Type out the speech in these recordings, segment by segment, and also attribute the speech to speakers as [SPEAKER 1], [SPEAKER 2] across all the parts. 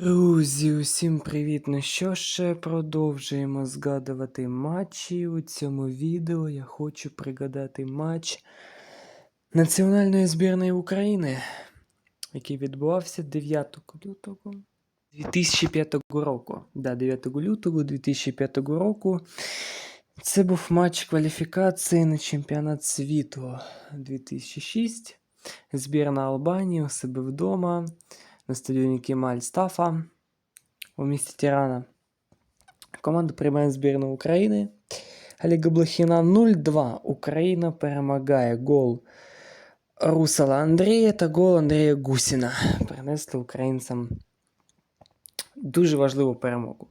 [SPEAKER 1] Друзі, усім привіт! Ну що ще продовжуємо згадувати матчі. У цьому відео я хочу пригадати матч Національної збірної України, який відбувався 9 лютого 2005 року. Да, 9 лютого 2005 року. Це був матч кваліфікації на чемпіонат світу 2006. Збірна Албанії у себе вдома на стадіоні Кемаль Стафа у місті Тірана. Команда приймає збірну України. Олега Блохіна 0-2. Україна перемагає гол Русала Андрія та гол Андрія Гусіна. Принесли українцям дуже важливу перемогу.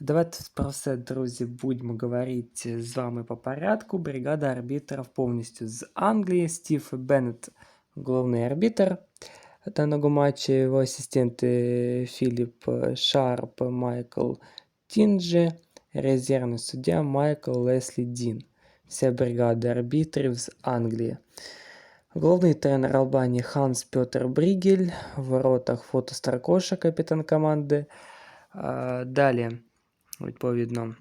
[SPEAKER 1] Давайте про все, друзі, будемо говорити з вами по порядку. Бригада арбітрів повністю з Англії. Стів Беннет, головний арбітр даного матча, його асистенти Філіп Шарп, Майкл Тінджі, резервний суддя Майкл Леслі Дін. Вся бригада арбітрів з Англії. Головний тренер Албанії Ханс Пьотер Брігель. В воротах фото Старкоша, капітан команди. Далі, відповідно,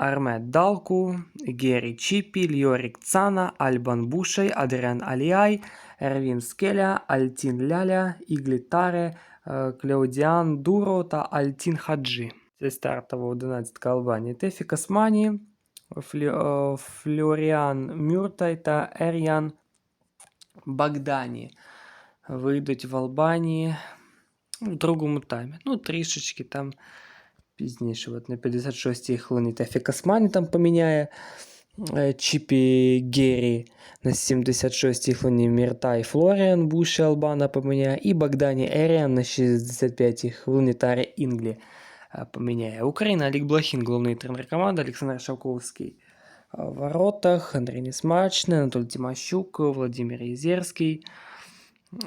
[SPEAKER 1] Армед Далку, Гері Чіпіль, Йорік Цана, Альбан Бушей, Адріан Аліай, Ервін Скеля, Альтін Ляля, Іглі Таре, е, Клеодіан Дуро та Альтін Хаджі. Це стартова 11 Албанії. Тефі Касмані, Флі, е, Флоріан Мюртай та Ер'ян Багдані вийдуть в Албанії в другому таймі. Ну, трішечки там пізніше, от на 56-й хвилині Тефі Касмані там поміняє е, Чіпі Гері на 76-й хвилині Міртай Флоріан Буші Албана поміняє, і Богдані Еріан на 65-й хвилині Таре Інглі е, поміняє. Україна Олег Блохін, головний тренер команди, Олександр Шавковський е, в воротах, Андрій Несмачний, Анатолій Тимощук, Владимир Єзерський,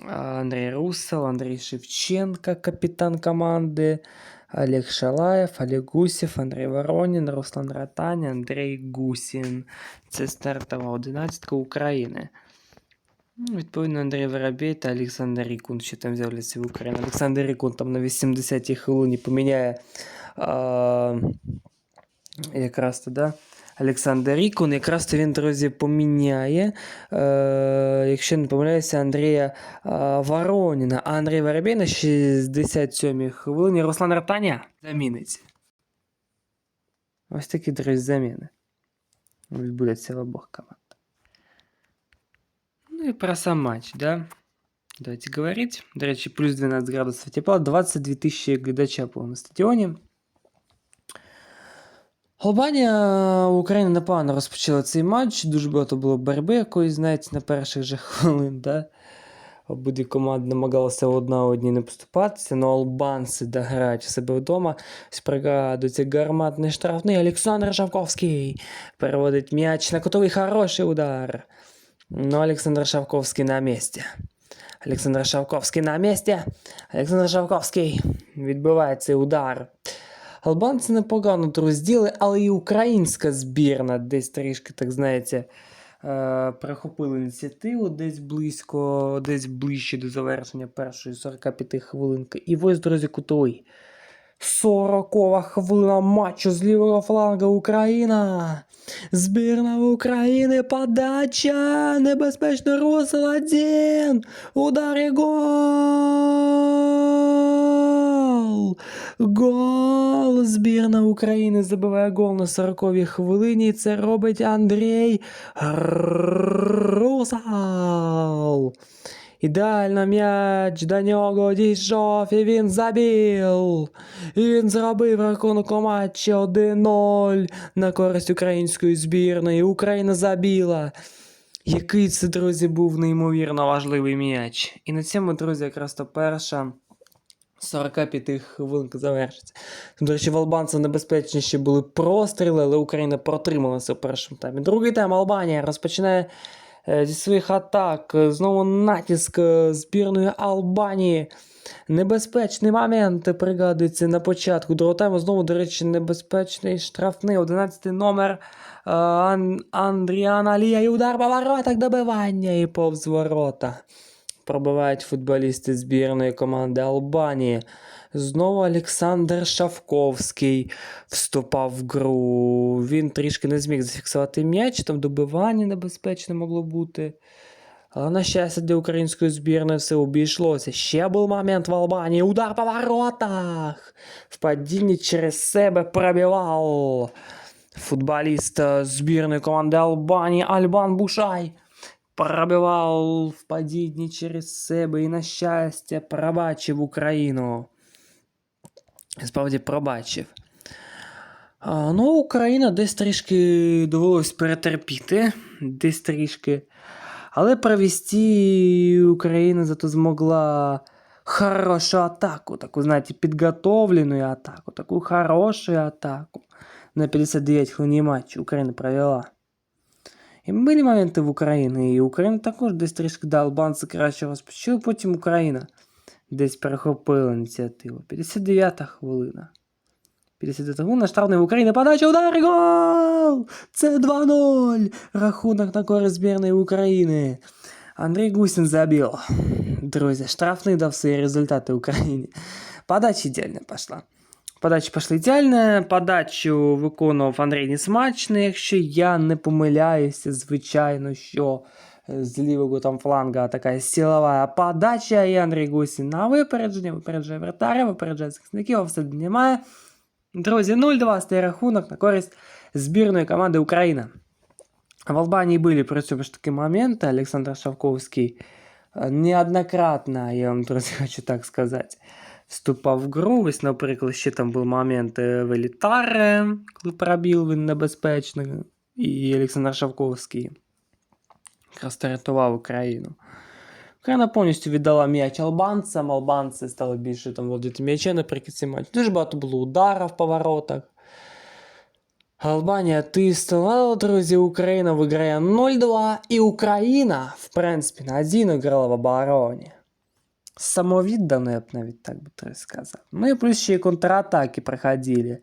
[SPEAKER 1] е, Андрій Русел, Андрій Шевченко, капітан команди, Олег Шалаєв, Олег Гусів, Андрій Воронін, Руслан Ратань, Андрій Гусін. Це стартова одинадцятка України. Ну, Відповідно, Андрій Воробей та Олександр Рікун, що там з'являться в Україні. Олександр Рікун там на 80-й хвилині поміняє а, якраз то, да? Олександр Рікун, якраз то він, друзі, поміняє, е, якщо не помиляюся, Андрія е, Вороніна, а Андрій Воробей на 67-й хвилині Руслан Ратаня заміниться. Ось такі, друзі, заміни. Відбудеться в обох команд. Ну і про сам матч, да? Давайте говорить. До речі, плюс 12 градусів тепла, 22 тисячі глядача було на стадіоні. Албанія Україна непогано розпочала цей матч. Дуже багато було боротьби якоїсь, знаєте, на перших же хвилин, да? Обидві команди намагалися одна одній не поступатися, але албанці дограють в себе вдома. Спригадується гарматний штрафний. Олександр Шавковський переводить м'яч на котовий хороший удар. Но Олександр Шавковський на місці. Олександр Шавковський на місці. Олександр Шавковський відбиває цей удар. Албанці непогано розділи, але і українська збірна десь трішки, так знаєте, перехопила ініціативу десь близько, десь ближче до завершення першої 45 хвилинки. І ось, друзі, кутовий. 40 хвилина матчу з лівого фланга Україна. Збірна України, подача, небезпечно Русел один. Удар і гол. Гол! Збірна України забиває гол на 40-й хвилині. Це робить Андрій Русал. Ідеально м'яч до нього дійшов і він забив. І він зробив рахунок у матчі 1-0 на користь української збірної. Україна забила. Який це, друзі, був неймовірно важливий м'яч. І на цьому, друзі, якраз то перша 45 хвилинка завершиться. До речі, в албанців небезпечніші були простріли, але Україна протрималася в першому таймі. Другий тайм Албанія розпочинає е, зі своїх атак. Знову натиск е, збірної Албанії. Небезпечний момент пригадується на початку другого тайму. Знову, до речі, небезпечний штрафний. 11 номер е, Ан- Андріан Алія. І удар по воротах добивання і повз ворота. Пробивають футболісти збірної команди Албанії. Знову Олександр Шавковський вступав в гру. Він трішки не зміг зафіксувати м'яч, там добивання небезпечне могло бути. Але на щастя для української збірної все обійшлося. Ще був момент в Албанії. Удар по воротах. В падінні через себе пробивав футболіст е, збірної команди Албанії Альбан Бушай. Пробивав в падінні через себе і, на щастя, пробачив Україну. Справді пробачив. Ну, Україна десь трішки довелось перетерпіти, десь трішки. Але провести Україна зато змогла хорошу атаку, таку, знаєте, підготовлену атаку, таку хорошу атаку. На 59 хвилин матчу Україна провела. І були моменти в Україні, і Україна також десь трішки да, албанці краще розпочали, потім Україна десь перехопила ініціативу. 59 хвилина. 59 хвилина, штрафний в Україні, подача, удар, гол! Це 2-0! Рахунок на користь збірної України. Андрій Гусін забив. Друзі, штрафний дав свої результати Україні. Подача ідеально пішла. Подача пішла ідеально, подачу виконував Андрій Несмачний, якщо я не помиляюся, звичайно, що е, з лівого там фланга така силова подача, і Андрій Гусін на випередження, випереджає вратаря, випереджає захисників, а все немає. Друзі, 0-2 стає рахунок на користь збірної команди Україна. В Албанії були при цьому ж такі моменти. Олександр Шавковський е, неоднократно, я вам, друзі, хочу так сказати, вступав в гру. Ось, наприклад, ще там був момент е, в Елітаре, коли пробіл він небезпечно, і Олександр Шавковський якраз рятував Україну. Україна повністю віддала м'яч албанцям, албанці стали більше там володіти м'ячем наприкінці матчу. Дуже багато було ударів по воротах. Албанія тиснула, друзі, Україна виграє 0-2, і Україна, в принципі, на один грала в обороні. Самовіддано, навіть так би так сказав. Ну і плюс ще й контратаки проходили.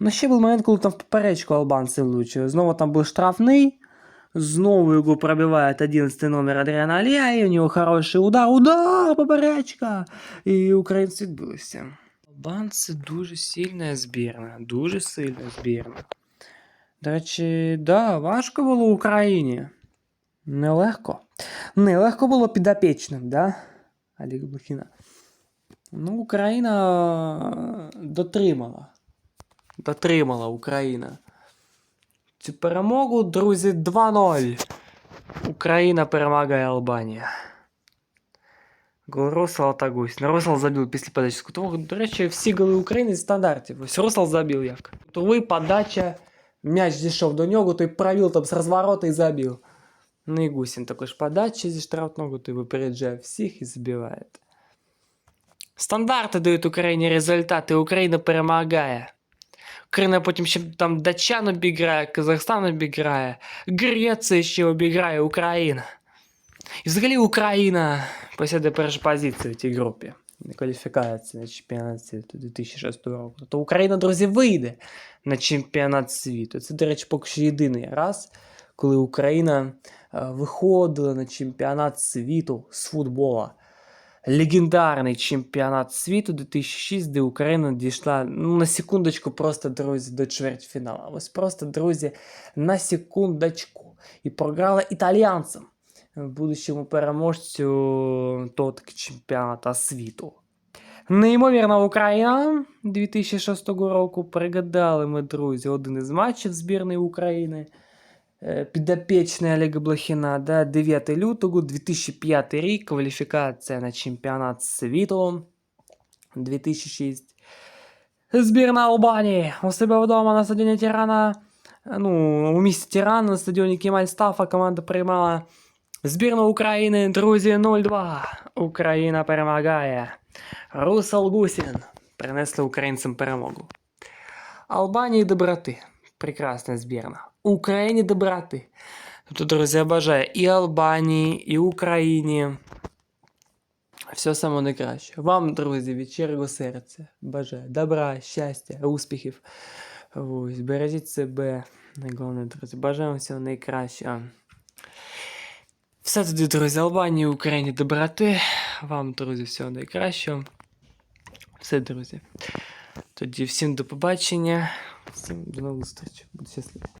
[SPEAKER 1] Ну ще був момент, коли там в поперечку албанці влучили. Знову там був штрафний. Знову його пробиває 11 номер Адріана Алія, і у нього хороший удар, удар, поперечка. І українці відбилися. Албанці дуже сильна збірна, дуже сильна збірна. До речі, да, важко було Україні. Нелегко. Нелегко було підопічним, да? Олег Блохіна. Ну, Україна дотримала. Дотримала Україна. Цю перемогу, друзі, 2-0. Україна перемагає Албанія. Гол Росала та Гусіна. Росал забив після подачі з кутового. До речі, всі голи України стандартів. Ось Росал забив як. Кутовий, подача, м'яч дійшов до нього, той провів там з розворота і забив. Ну і Гусін також подача зі штрафного, той випереджає всіх і забиває. Стандарти дають Україні результати, Україна перемагає. Україна потім ще там Датчан обіграє, Казахстан обіграє, Греція ще обіграє Україна. І взагалі Україна посяде першу позицію в цій групі. Кваліфікації на чемпіонат світу 2006 року. То Україна, друзі, вийде на чемпіонат світу. Це, до речі, поки що єдиний раз, коли Україна е, виходила на чемпіонат світу з футбола. Легендарний чемпіонат світу 2006, де Україна дійшла ну, на секундочку, просто друзі, до чвертьфіналу. Ось просто, друзі, на секундочку. І програла італіянцям, будущому переможцю того чемпіоната світу. Неймовірна Україна 2006 року. Пригадали ми, друзі, один із матчів збірної України. Е, Підопічний Олега Блохіна, да, 9 лютого 2005 рік, кваліфікація на чемпіонат світу 2006. Збірна Албанії у себе вдома на стадіоні Тірана. Ну, у місті Тіран на стадіоні Кемаль Стафа команда приймала збірну України, друзі, 0-2. Україна перемагає. Русал Гусін принесли українцям перемогу. Албанії доброти. Прекрасна збірна. Україні доброти. Тобто, друзі, я бажаю і Албанії, і Україні. Все саме найкраще. Вам, друзі, від щирого серця. Бажаю добра, щастя, успіхів. Ось, бережіть себе. Найголовніше, друзі, бажаю вам всього найкращого. Все тоді, друзі, Албанії, Україні доброти. Вам, друзі, всього найкращого. Все, друзі. Тоді всім до побачення, всім до нових зустрічей. Буду щасливий.